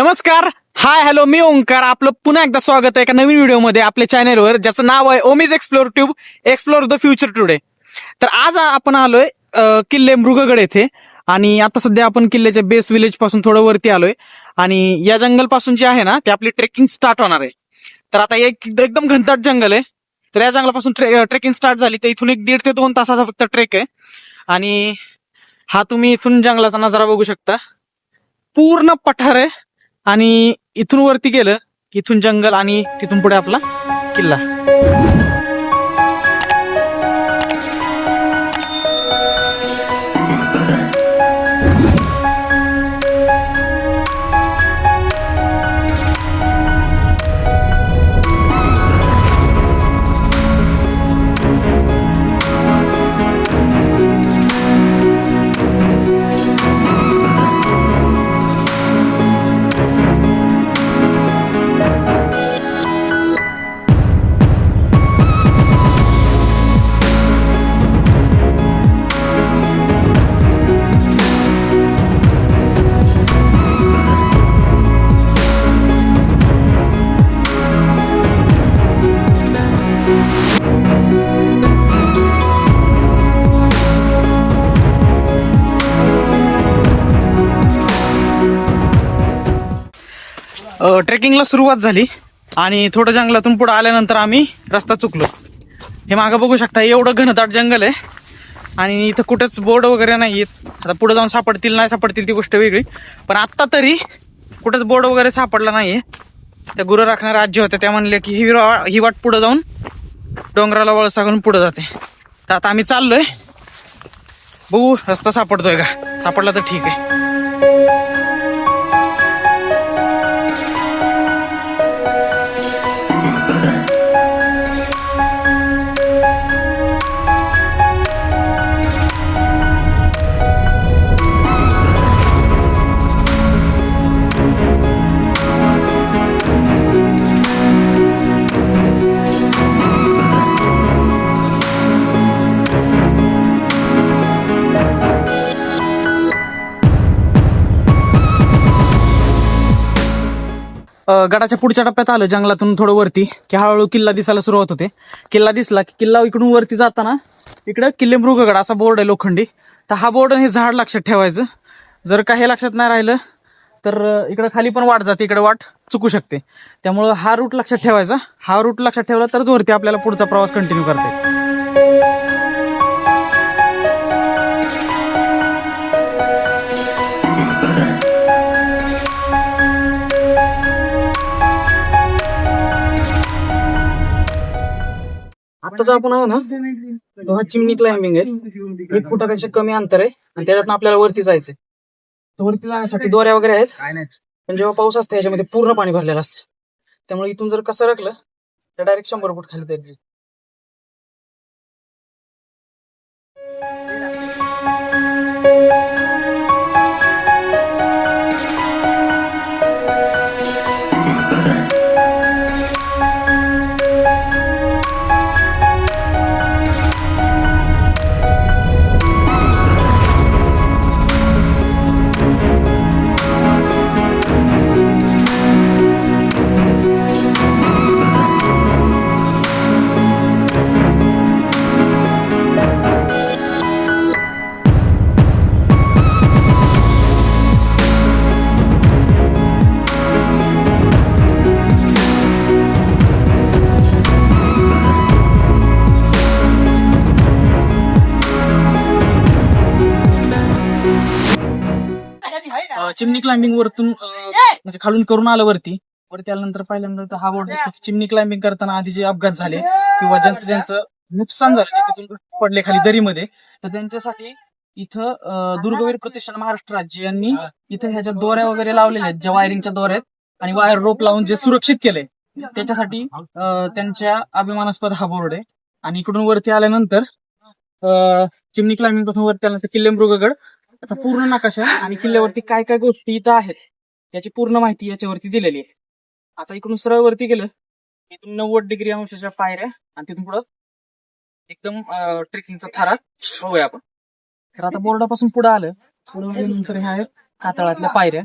नमस्कार. Hi hello मी ओंकार. आपलं पुन्हा एकदा स्वागत आहे एका नवीन व्हिडिओमध्ये आपल्या चॅनेलवर ज्याचं नाव आहे Omi's explore tube explore the future today. तर आज आपण आलोय किल्ले मृगगड येथे. आणि आता सध्या आपण किल्ल्याच्या बेस विलेजपासून थोडं वरती आलोय. आणि या जंगलपासून जे आहे ना ते आपली ट्रेकिंग स्टार्ट होणार आहे. तर आता एक एकदम घनदाट जंगल आहे. तर या जंगलापासून ट्रेकिंग स्टार्ट झाली तर इथून एक दीड ते दोन तासाचा फक्त ट्रेक आहे. आणि हा तुम्ही इथून जंगलाचा नजारा बघू शकता. पूर्ण पठार आहे. आणि इथून वरती गेलं की इथून जंगल आणि तिथून पुढे आपला किल्ला. ट्रेकिंगला सुरुवात झाली आणि थोडं जंगलातून पुढे आल्यानंतर आम्ही रस्ता चुकलो. हे मागं बघू शकता एवढं घनदाट जंगल आहे. आणि इथं कुठेच बोर्ड वगैरे नाही आहेत आता पुढे जाऊन सापडतील नाही सापडतील ती गोष्ट वेगळी. पण आत्ता तरी कुठेच बोर्ड वगैरे सापडला नाहीये. त्या गुरु राखणाऱ्या राज्य होत्या त्या म्हणल्या की ही ही वाट पुढं जाऊन डोंगराला वळसा घालून जाते. तर आता आम्ही चाललोय. बघू रस्ता सापडतोय का? सापडला तर ठीक आहे. गडाच्या पुढच्या टप्प्यात आलं जंगलातून थोडं वरती की हळूहळू किल्ला दिसायला सुरुवात होते. किल्ला दिसला की किल्ला इकडून वरती जाताना इकडं किल्ले मृगगड असा बोर्ड आहे लोखंडी. तर हा बोर्ड हे झाड लक्षात ठेवायचं. जर काही लक्षात नाही राहिलं तर इकडं खाली पण वाट जाते इकडे वाट चुकू शकते. त्यामुळं हा रूट लक्षात ठेवायचा. हा रूट लक्षात ठेवला तरच वरती आपल्याला पुढचा प्रवास कंटिन्यू करता येईल. आताच आपण आहे ना तो हा चिमणी क्लाइम्बिंग आहे. एक फुटापेक्षा कमी अंतर आहे आणि त्याच्यातनं आपल्याला वरती जायचंय. तर वरती जाण्यासाठी दोऱ्या वगैरे आहेत. पण जेव्हा पाऊस असतो ह्याच्यामध्ये पूर्ण पाणी भरलेलं असतं. त्यामुळे इथून जर कसं रकलं तर डायरेक्ट शंभर फूट खाली जायचं. क्लाइम्बिंग वरतून अं, म्हणजे खालून करून आलं वरती. वरती आल्यानंतर पाहिल्यानंतर हा बोर्ड दिसतो की चिमणी क्लाइम्बिंग करताना आधी जे अपघात झाले किंवा ज्यांचं ज्यांचं नुकसान झालं जे तिथून पडले खाली दरीमध्ये तर त्यांच्यासाठी इथं अं, दुर्गवीर प्रतिष्ठान महाराष्ट्र राज्य यांनी इथं ह्याच्या दोऱ्या वगैरे लावलेल्या आहेत ज्या वायरिंगच्या दोऱ्या आहेत आणि वायर रोप लावून जे सुरक्षित केले त्याच्यासाठी अं, त्यांच्या अभिमानास्पद हा बोर्ड आहे. आणि इकडून वरती आल्यानंतर अं, चिमणी क्लाइम्बिंगपासून वरती आल्यानंतर किल्ले मृगगड त्याचा पूर्ण नकाशा आणि किल्ल्यावरती काय काय गोष्टी इथं आहेत? याची पूर्ण माहिती याच्यावरती दिलेली आहे. आता इकडून सरळ वरती गेलं. इथून नव्वद डिग्री अंशाच्या पायऱ्या आणि तिथून पुढं एकदम ट्रेकिंगचा थारा बघूया आपण. तर आता बोर्डापासून पुढे आलं. पुढे नंतर हे आहेत कातळातल्या पायऱ्या.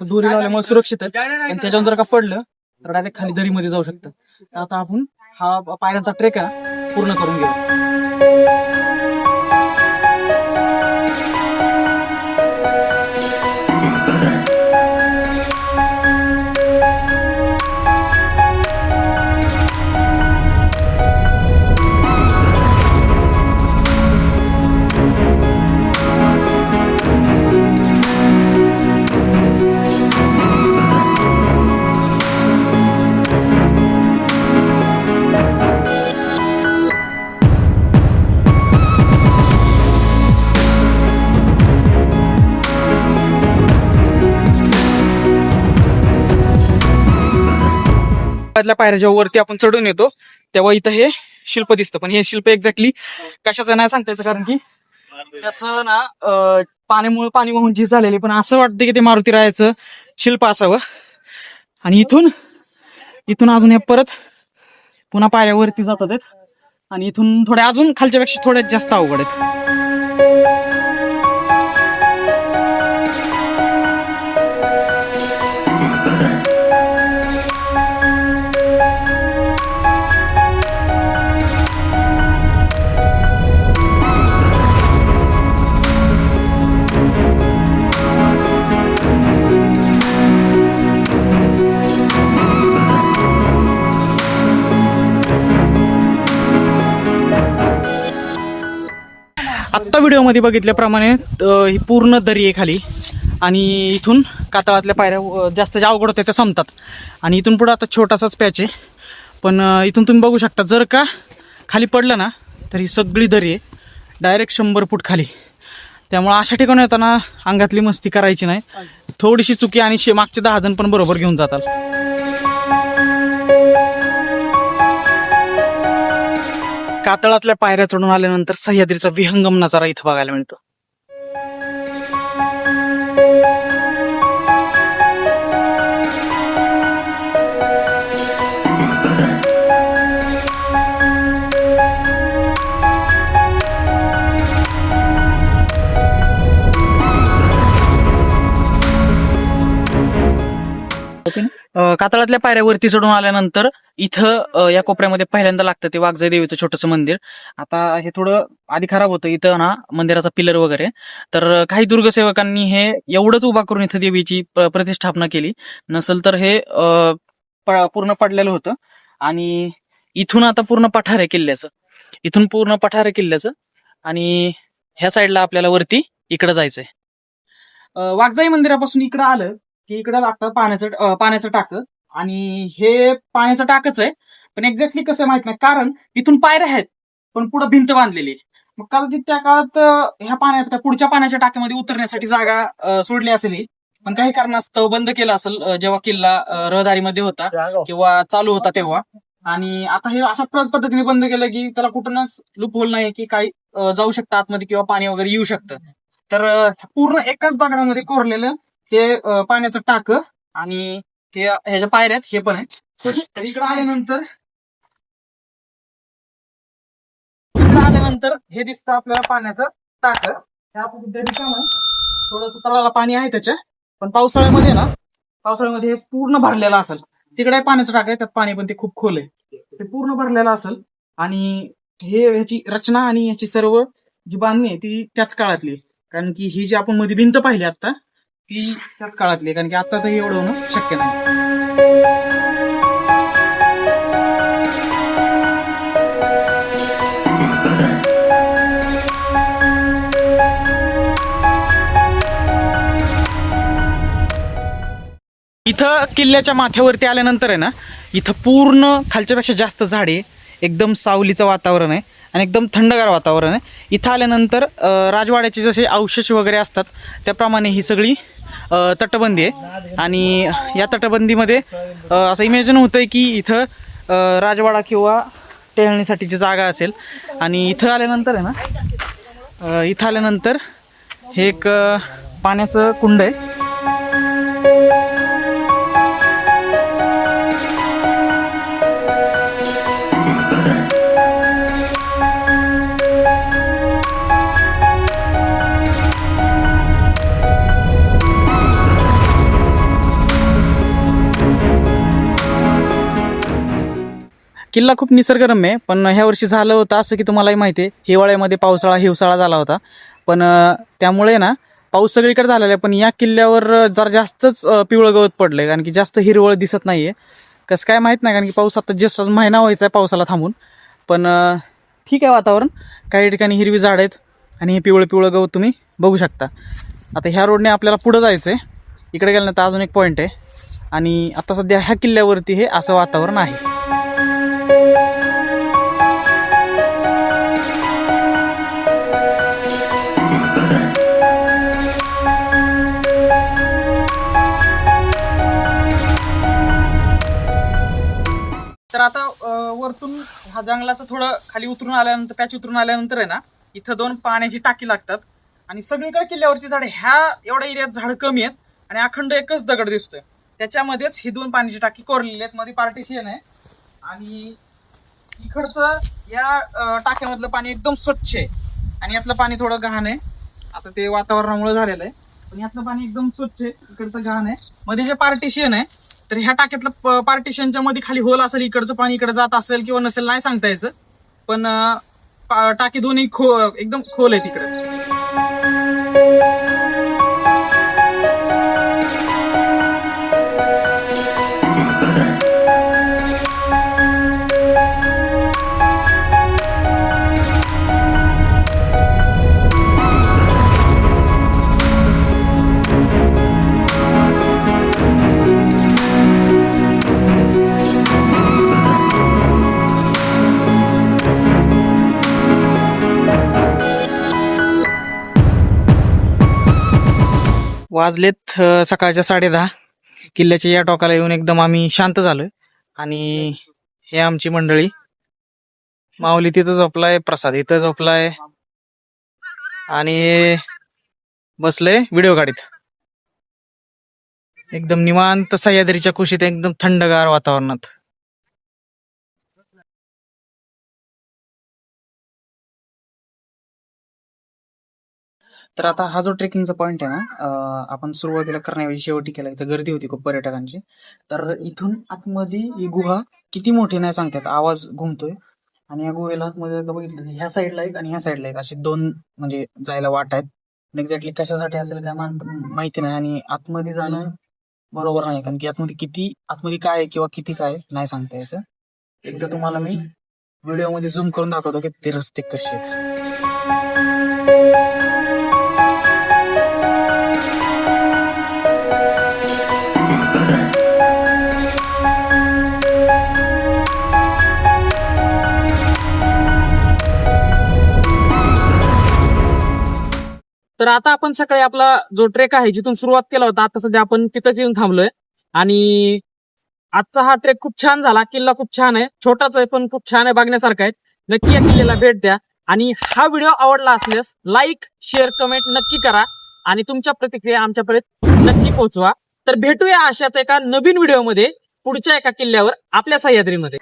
दोरी लावल्यामुळे सुरक्षित आहे आणि त्याच्यावर जर का पडलं तर डायरेक्ट खाली दरीमध्ये जाऊ शकतं. तर आता आपण हा पायऱ्यांचा ट्रेक आहे पूर्ण करून घेऊ. त्यातल्या पायऱ्या जेव्हा वरती आपण चढून येतो तेव्हा इथं हे शिल्प दिसतं. पण हे शिल्प एक्झॅक्टली कशाचं नाही सांगता येतं कारण की त्याचं ना पाण्यामुळे पाणी वाहून झीज झालेली पण असं वाटतं की ते मारुती रायाचं शिल्प असावं. आणि इथून इथून अजून हे परत पुन्हा पायऱ्यावरती जातात आणि इथून थोड्या अजून खालच्यापेक्षा थोड्या जास्त अवघड आहेत. आत्ता व्हिडिओमध्ये बघितल्याप्रमाणे ही पूर्ण दरी आहे खाली. आणि इथून कातळातल्या पायऱ्या जास्त ज्या अवघड होत्या त्या संपतात. आणि इथून पुढे आता छोटासाच पॅच आहे. पण इथून तुम्ही बघू शकता जर का खाली पडलं ना तर ही सगळी दरी आहे. डायरेक्ट शंभर फूट खाली. त्यामुळे अशा ठिकाणी येताना अंगातली मस्ती करायची नाही. थोडीशी चुकी आणि शे मागचे दहा जण पण बरोबर घेऊन जातात. कातळातल्या पायऱ्या चढून आल्यानंतर सह्याद्रीचा विहंगम नजारा इथं बघायला मिळतो. कातळातल्या पायऱ्यावरती चढून आल्यानंतर इथं या कोपऱ्यामध्ये पहिल्यांदा लागतं ते वाघजाई देवीचं छोटंसं मंदिर. आता हे थोडं आधी खराब होतं. इथं ना मंदिराचा पिलर वगैरे. तर काही दुर्गसेवकांनी हे एवढंच उभा करून इथं देवीची प्रतिष्ठापना केली. नसेल तर हे पूर्ण पडलेलं होतं. आणि इथून आता पूर्ण पठार आहे किल्ल्याचं. इथून पूर्ण पठार आहे किल्ल्याचं. आणि ह्या साईडला आपल्याला वरती इकडं जायचंय. वाघजाई मंदिरापासून इकडं आलं. की इकडं लागतं पाण्याचं पाण्याचं टाक. आणि हे पाण्याचं टाकच आहे पण एक्झॅक्टली कसं माहीत नाही. कारण इथून पायऱ्या आहेत पण पुढे भिंत बांधलेली. मग कदाचित त्या काळात ह्या पाण्या पुढच्या पाण्याच्या टाक्यामध्ये उतरण्यासाठी जागा सोडली असेल ही. पण काही कारणास्तव बंद केलं असेल जेव्हा किल्ला रहदारीमध्ये होता किंवा चालू होता तेव्हा. आणि आता हे अशा पद्धतीने बंद केलं की त्याला कुठूनच लूप होल नाही की काही जाऊ शकतं आतमध्ये किंवा पाणी वगैरे येऊ शकतं. तर पूर्ण एकाच दगडामध्ये कोरलेलं ते पाण्याचं टाक आणि हे ह्याच्या पायऱ्यात हे पण आहे इकडं इकडे आल्यानंतर इकडे आल्यानंतर हे दिसतं आपल्याला पाण्याचं टाक. ह्या पद्धतीने थोडस तळाला पाणी आहे त्याच्या. पण पावसाळ्यामध्ये ना पावसाळ्यामध्ये हे पूर्ण भरलेलं असेल. तिकडे पाण्याचं टाक आहे त्यात पाणी पण ते खूप खोल आहे. ते पूर्ण भरलेलं असेल. आणि हे ह्याची रचना आणि ह्याची सर्व जी बांधणी आहे ती त्याच काळातली कारण की ही जी आपण मध्ये भिंत पाहिली आता ती त्याच काळातली आहे. कारण की आता तर हे एवढं होणं शक्य नाही इथं किल्ल्याच्या माथ्यावरती आल्यानंतर आहे ना इथं पूर्ण खालच्यापेक्षा जास्त झाडे एकदम सावलीचं वातावरण आहे आणि एकदम थंडगार वातावरण आहे. इथं आल्यानंतर राजवाड्याचे जसे अवशेष वगैरे असतात त्याप्रमाणे ही सगळी तटबंदी आहे. आणि या तटबंदीमध्ये असं इमॅजिन होतं आहे की इथं राजवाडा किंवा टेहळणीसाठीची जागा असेल. आणि इथं आल्यानंतर आहे ना इथं आल्यानंतर हे एक पाण्याचं कुंड आहे. किल्ला खूप निसर्गरम्य आहे पण ह्या वर्षी झालं होतं असं की तुम्हालाही माहिती आहे हिवाळ्यामध्ये पावसाळा हिवसाळा झाला होता. पण त्यामुळे ना पाऊस सगळीकडे झालेला आहे पण या किल्ल्यावर जरा जास्तच पिवळं गवत पडलंय कारण की जास्त हिरवळ दिसत नाही आहे कसं काय माहीत नाही कारण की पाऊस आता जस्ट महिना व्हायचा आहे पावसाला थांबून. पण ठीक आहे वातावरण. काही ठिकाणी हिरवी झाड आहेत आणि हे पिवळं पिवळं गवत तुम्ही बघू शकता. आता ह्या रोडने आपल्याला पुढं जायचं आहे इकडे गेल्यानंतर अजून एक पॉईंट आहे. आणि आता सध्या ह्या किल्ल्यावरती हे असं वातावरण आहे. तर आता वरतून हा जंगलाचं थोडं खाली उतरून आल्यानंतर पॅच उतरून आल्यानंतर आहे ना इथं दोन पाण्याची टाकी लागतात. आणि सगळीकडे किल्ल्यावरती झाड ह्या एवढ्या एरियात झाड कमी आहेत आणि अखंड एकच दगड दिसतोय. त्याच्यामध्येच ही दोन पाण्याची टाकी कोरलेली आहेत. मध्ये पार्टिशियन आहे. आणि इकडचं या टाक्यामधलं पाणी एकदम स्वच्छ आहे. आणि यातलं पाणी थोडं घाण आहे. आता ते वातावरणामुळे झालेलं आहे. पण यातलं पाणी एकदम स्वच्छ आहे. इकडचं घाण आहे. मध्ये जे पार्टिशियन आहे तर ह्या टाक्यातलं पार्टिशनच्या मध्ये खाली होल असेल इकडचं पाणी इकडे जात असेल किंवा नसेल नाही सांगता यायचं. पण टाकी दोन्ही खो एकदम खोल आहे तिकडे. वाजलेत सकाळच्या साडेदहा. किल्ल्याच्या या टोकाला येऊन एकदम आम्ही शांत झालोय. आणि हे आमची मंडळी. माऊली तिथं झोपलाय प्रसाद इथं झोपलाय. आणि बसले व्हिडिओ गाडीत. एकदम निवांत सह्याद्रीच्या कुशीत एकदम थंडगार वातावरणात. तर आता हा जो ट्रेकिंगचा पॉईंट आहे ना आपण सुरुवातीला करण्याऐवजी शेवटी केला इथं गर्दी होती खूप पर्यटकांची. तर इथून आतमध्ये ही गुहा किती मोठी नाही सांगतात आवाज घुमतोय. आणि या गुहेला आतमध्ये बघितलं ह्या साईडला एक आणि ह्या साईडला एक असे दोन म्हणजे जायला वाट आहेत. एक्झॅक्टली कशासाठी असेल काय माहिती नाही आणि आतमध्ये जाणं बरोबर नाही कारण की आतमध्ये किती आतमध्ये काय आहे किंवा किती काय नाही सांगता यायचं. एकदा तुम्हाला मी व्हिडिओमध्ये झूम करून दाखवतो की ते रस्ते कसे आहेत. तर आता आपण सकाळी आपला जो ट्रेक आहे जिथून सुरुवात केला होता आता सध्या आपण तिथंच येऊन थांबलोय. आणि आजचा हा ट्रेक खूप छान झाला. किल्ला खूप छान आहे. छोटाच आहे पण खूप छान आहे बघण्यासारखा आहे. नक्की या किल्ल्याला भेट द्या. आणि हा व्हिडिओ आवडला असल्यास लाईक शेअर कमेंट नक्की करा. आणि तुमच्या प्रतिक्रिया आमच्यापर्यंत नक्की पोहोचवा. तर भेटूया अशाच एका नवीन व्हिडिओमध्ये पुढच्या एका किल्ल्यावर आपल्या सह्याद्रीमध्ये.